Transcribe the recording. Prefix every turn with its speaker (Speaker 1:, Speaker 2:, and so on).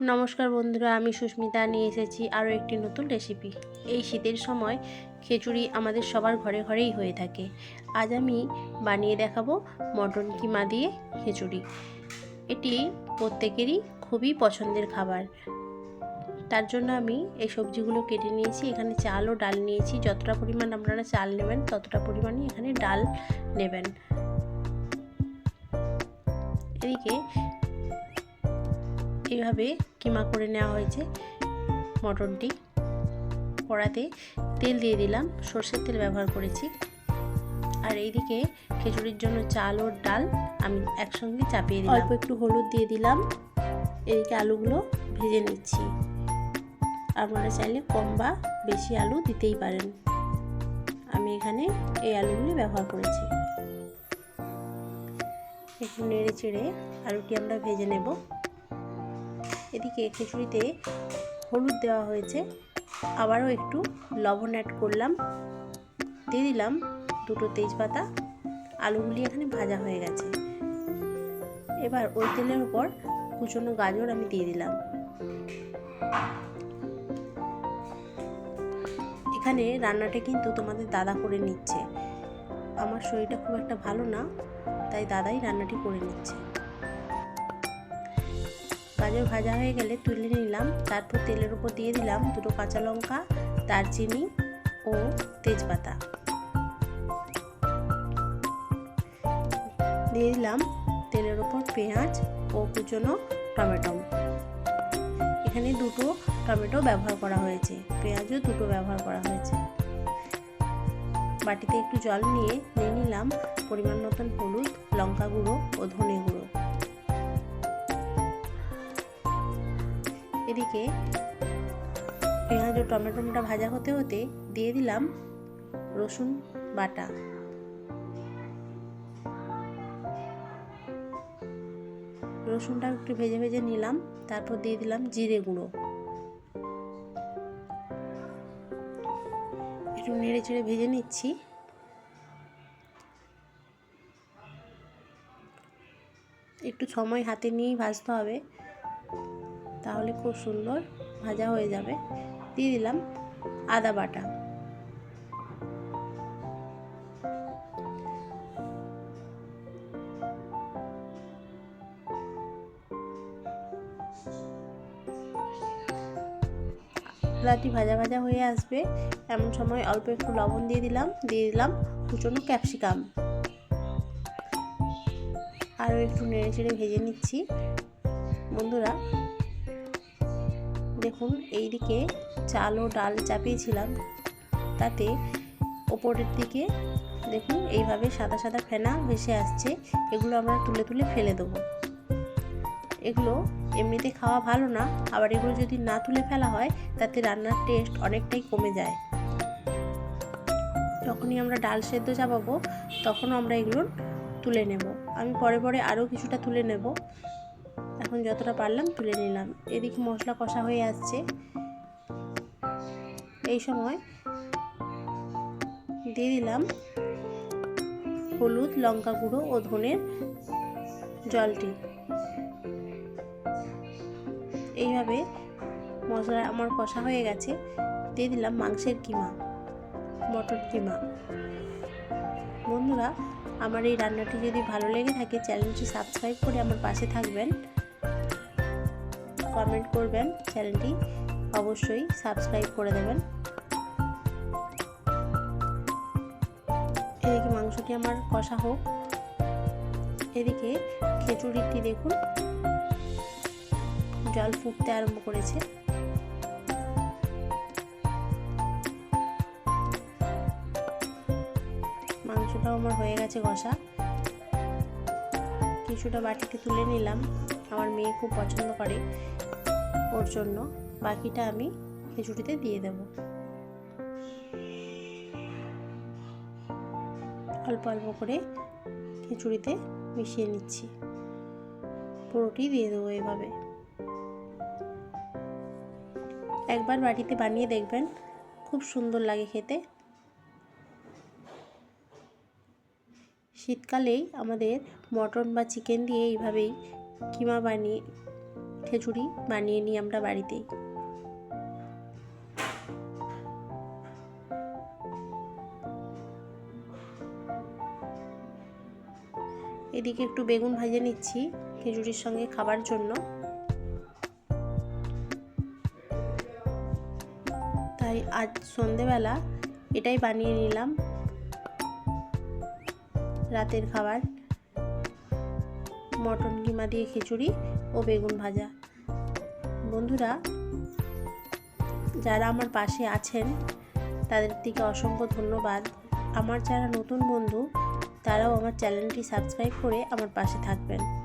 Speaker 1: নমস্কার বন্ধুরা, আমি সুস্মিতা, নিয়ে এসেছি আরও একটি নতুন রেসিপি এই শীতের সময় খিচুড়ি আমাদের সবার ঘরে ঘরেই হয়ে থাকে। আজ আমি বানিয়ে দেখাবো মটন কিমা দিয়ে খিচুড়ি। এটি প্রত্যেকেরই খুবই পছন্দের খাবার। তার জন্য আমি এই সবজিগুলো কেটে নিয়েছি। এখানে চাল ও ডাল নিয়েছি। যতটা পরিমাণ আপনারা চাল নেবেন, ততটা পরিমাণই এখানে ডাল নেবেন। এদিকে এইভাবে কিমা করে নেওয়া হয়েছে মটনটি কড়াতে তেল দিয়ে দিলাম, সর্ষের তেল ব্যবহার করেছি। আর এইদিকে খিচুড়ির জন্য চাল ও ডাল আমি একসঙ্গে চাপিয়ে দিলাম। অল্প একটু হলুদ দিয়ে দিলাম। এদিকে আলুগুলো ভেজে নিচ্ছি। আপনারা চাইলে কম বা বেশি আলু দিতেই পারেন। আমি এখানে এই আলুগুলি ব্যবহার করেছি। একটু নেড়ে চেড়ে আলুটি আমরা ভেজে নেব। এদিকে খিচুড়িতে হলুদ দেওয়া হয়েছে। আবারও একটু লবণ অ্যাড করলাম। দিয়ে দিলাম দুটো তেজপাতা। আলুগুলি এখানে ভাজা হয়ে গেছে। এবার ওই তেলের উপর কুচনো গাজর আমি দিয়ে দিলাম। এখানে রান্নাটা কিন্তু তোমাদের দাদা করে নিচ্ছে। আমার শরীরটা খুব একটা ভালো না, তাই দাদাই রান্নাটি করে নিচ্ছে। গাজর ভাজা হয়ে গেলে তুলে নিলাম। তারপর তেলের উপর দিয়ে দিলাম দুটো কাঁচা লঙ্কা, দারচিনি ও তেজপাতা। দিয়ে দিলাম তেলের উপর পেঁয়াজ ও কুচনো টমেটো। এখানে দুটো টমেটো ব্যবহার করা হয়েছে। পেঁয়াজও দুটো ব্যবহার করা হয়েছে। বাটিতে একটু জল নিয়ে নিয়ে নিলাম। পরিমাণ মতন হলুদ, লঙ্কা গুঁড়ো ও ধনে গুঁড়ো। এদিকে পেঁয়াজ ও টমেটোটা ভাজা হতে হতে দিয়ে দিলাম রসুন বাটা। রসুনটা একটু ভেজে ভেজে নিলাম, তারপর দিয়ে দিলাম জিরে গুঁড়ো। একটু নেড়ে চেড়ে ভেজে নিচ্ছি। একটু সময় হাতে নিয়েই ভাজতে হবে। তাহলে খুব সুন্দর ভাজা হয়ে যাবে। দিয়ে দিলাম আদা বাটা। আদাটি ভাজা ভাজা হয়ে আসবে। এমন সময় অল্প একটু লবণ দিয়ে দিলাম দিয়ে দিলাম কুচনো ক্যাপসিকাম। আরও একটু নেড়ে চেড়ে ভেজে নিচ্ছি। বন্ধুরা দেখুন এই দিকে চাল ও ডাল চাপিয়েছিলাম। তাতে ওপরের দিকে দেখুন, এইভাবে সাদা সাদা ফেনা ভেসে আসছে। এগুলো আমরা তুলে তুলে ফেলে দেবো। এগুলো এমনিতে খাওয়া ভালো না, আবার এগুলো যদি না তুলে ফেলা হয়, তাতে রান্নার টেস্ট অনেকটাই কমে যায়। যখনই আমরা ডাল সেদ্ধ চাপাবো, তখনও আমরা এগুলো তুলে নেব। আমি পরে পরে আরও কিছুটা তুলে নেব। এখন যতটা পারলাম তুলে নিলাম। এদিকে মশলা কষা হয়ে আসছে। এই সময় দিয়ে দিলাম হলুদ, লঙ্কা গুঁড়ো ও ধনের জলটি। এইভাবে মশলা আমার কষা হয়ে গেছে। দিয়ে দিলাম মাংসের কিমা মটন কিমা। বন্ধুরা, আমার এই রান্নাটি যদি ভালো লেগে থাকে, চ্যানেলটি সাবস্ক্রাইব করে আমার পাশে থাকবেন। কমেন্ট করবেন চ্যানেলটি অবশ্যই সাবস্ক্রাইব করে দেবেন। এদিকে মাংসটি আমার কষা হোক। এদিকে খিচুড়িটি দেখুন, জল ফুটতে আরম্ভ করেছে। মাংসটাও আমার হয়ে গেছে কষা। কিছুটা বাটিতে তুলে নিলাম। আমার মেয়ে খুব পছন্দ করে ওর জন্য। বাকিটা আমি খিচুড়িতে দিয়ে দেব। অল্প অল্প করে খিচুড়িতে মিশিয়ে নিচ্ছি। পুরোটি দিয়ে দেবো এভাবে। একবার বাড়িতে বানিয়ে দেখবেন, খুব সুন্দর লাগে খেতে। শীতকালেই আমাদের মটন বা চিকেন দিয়ে এইভাবেই কিমা বানিয়ে খিচুড়ি বানিয়ে নিই আমরা বাড়িতেই। এদিকে একটু বেগুন ভাজে নিচ্ছি খিচুড়ির সঙ্গে খাবার জন্য। তাই আজ সন্ধেবেলা এটাই বানিয়ে নিলাম। রাতের খাবার। মটন কিমা দিয়ে খিচুড়ি ও বেগুন ভাজা। বন্ধুরা, যারা আমার পাশে আছেন, তাদের থেকে অসংখ্য ধন্যবাদ। আমার যারা নতুন বন্ধু, তারাও আমার চ্যানেলটি সাবস্ক্রাইব করে আমার পাশে থাকবেন।